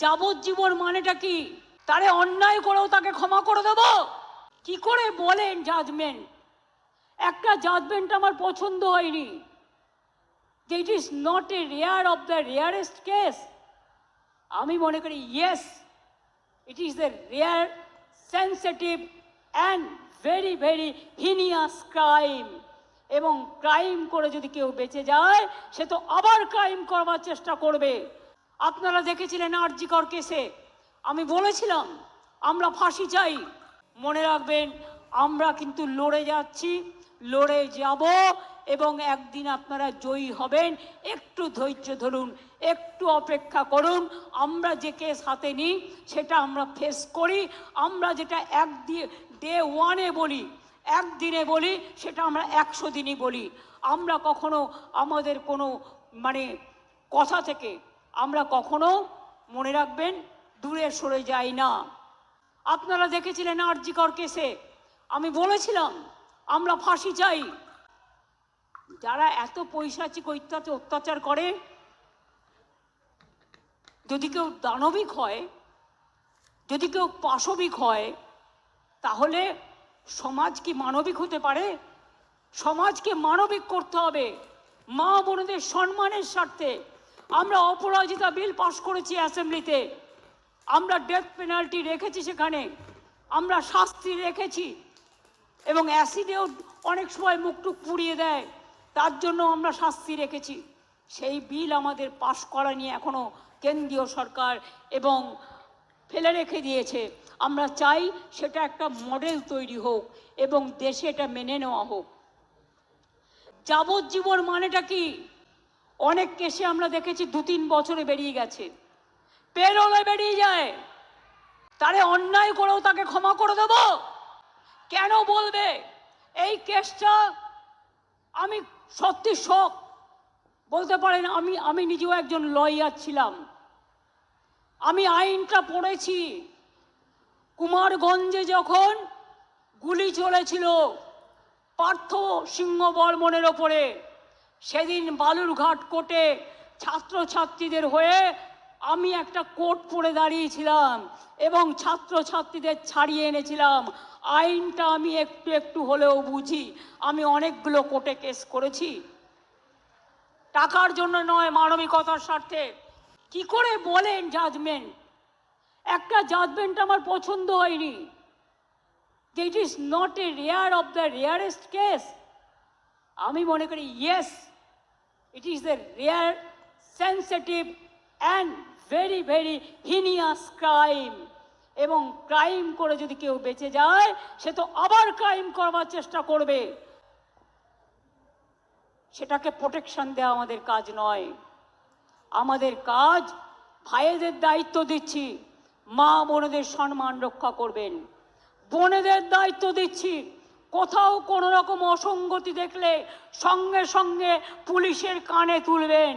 যাবজ্জীবন মানেটা কি? তারে অন্যায় করেও তাকে ক্ষমা করে দেব? কি করে বলেন জাজমেন্ট একটা জাজমেন্ট আমার পছন্দ হয়নি। It is not a rare of the rarest case আমি মনে করি yes it is the rare sensitive and very very heinous crime এবং ক্রাইম করে যদি কেউ বেঁচে যায়, সে তো আবার ক্রাইম করবার চেষ্টা করবে। আপনারা দেখেছিলেন আরজিকর কেসে আমি বলেছিলাম, আমরা ফাঁসি চাই। মনে রাখবেন, আমরা কিন্তু লড়ে যাচ্ছি, লড়ে যাব এবং একদিন আপনারা জয়ী হবেন। একটু ধৈর্য ধরুন, একটু অপেক্ষা করুন। আমরা যে কেস হাতে নিই, সেটা আমরা ফেস করি। আমরা যেটা এক দিয়ে ডে ওয়ানে বলি, একদিনে বলি, সেটা আমরা একশো দিনই বলি। আমরা কখনো আমাদের কোনো মানে কথা থেকে আমরা কখনো মনে রাখবেন, দূরে সরে যাই না। আপনারা দেখেছিলেন আরজিকর কেসে আমি বলেছিলাম, আমরা ফাঁসি চাই। যারা এত পৈশাচিক অত্যাচার অত্যাচার করে, যদি কেউ দানবিক হয়, যদি কেউ পাশবিক হয়, তাহলে সমাজ কি মানবিক হতে পারে? সমাজকে মানবিক করতে হবে। মা বোনদের সম্মানের স্বার্থে আমরা অপরাজিতা বিল পাশ করেছি অ্যাসেম্বলিতে। আমরা ডেথ পেনাল্টি রেখেছি সেখানে। আমরা শাস্তি রেখেছি। এবং অ্যাসিডেও অনেক সময় মুখটুক পুড়িয়ে দেয়। তার জন্য আমরা শাস্তি রেখেছি। সেই বিল আমাদের পাশ করা নিয়ে এখনও কেন্দ্রীয় সরকার এবং ফেলে রেখে দিয়েছে। আমরা চাই সেটা একটা মডেল তৈরি হোক এবং দেশে এটা মেনে নেওয়া হোক। যাবজ্জীবন মানেটা কি? অনেক কেসে আমরা দেখেছি দু তিন বছরে বেরিয়ে গেছে। পেরোলে বেরিয়ে যায়। তারে অন্যায় করেও তাকে ক্ষমা করে দেব। কেন বলবে? এই কেসটা আমি সত্যি শখ বলতে পারেন, আমি আমি নিজেও একজন লয়ার ছিলাম। আমি আইনটা পড়েছি। কুমারগঞ্জে যখন গুলি চলেছিল পার্থ সিংহ বর্মনের ওপরে সেদিন বালুরঘাট কোর্টে ছাত্রছাত্রীদের হয়ে আমি একটা কোর্ট পরে দাঁড়িয়েছিলাম এবং ছাত্রছাত্রীদের ছাড়িয়ে এনেছিলাম। আইনটা আমি একটু একটু হলেও বুঝি, আমি অনেকগুলো কোর্টে কেস করেছি। টাকার জন্য নয়, মানবিকতার স্বার্থে। কি করে বলেন জাজমেন্ট একটা জাজমেন্ট আমার পছন্দ হয়নি। It is not a rare of the rarest case আমি মনে করি yes it is the rare sensitive and very very heinous crime এবং ক্রাইম করে যদি কেউ বেঁচে যায়, সে তো আবার ক্রাইম করবার চেষ্টা করবে। সেটাকে প্রোটেকশন দেওয়া আমাদের কাজ নয়। আমাদের কাজ ভাইয়েদের দায়িত্ব দিচ্ছি। মা বোনেদের সম্মান রক্ষা করবেন। বোনেদের দায়িত্ব দিচ্ছি। কোথাও কোনো রকম অসঙ্গতি দেখলে সঙ্গে সঙ্গে পুলিশের কানে তুলবেন।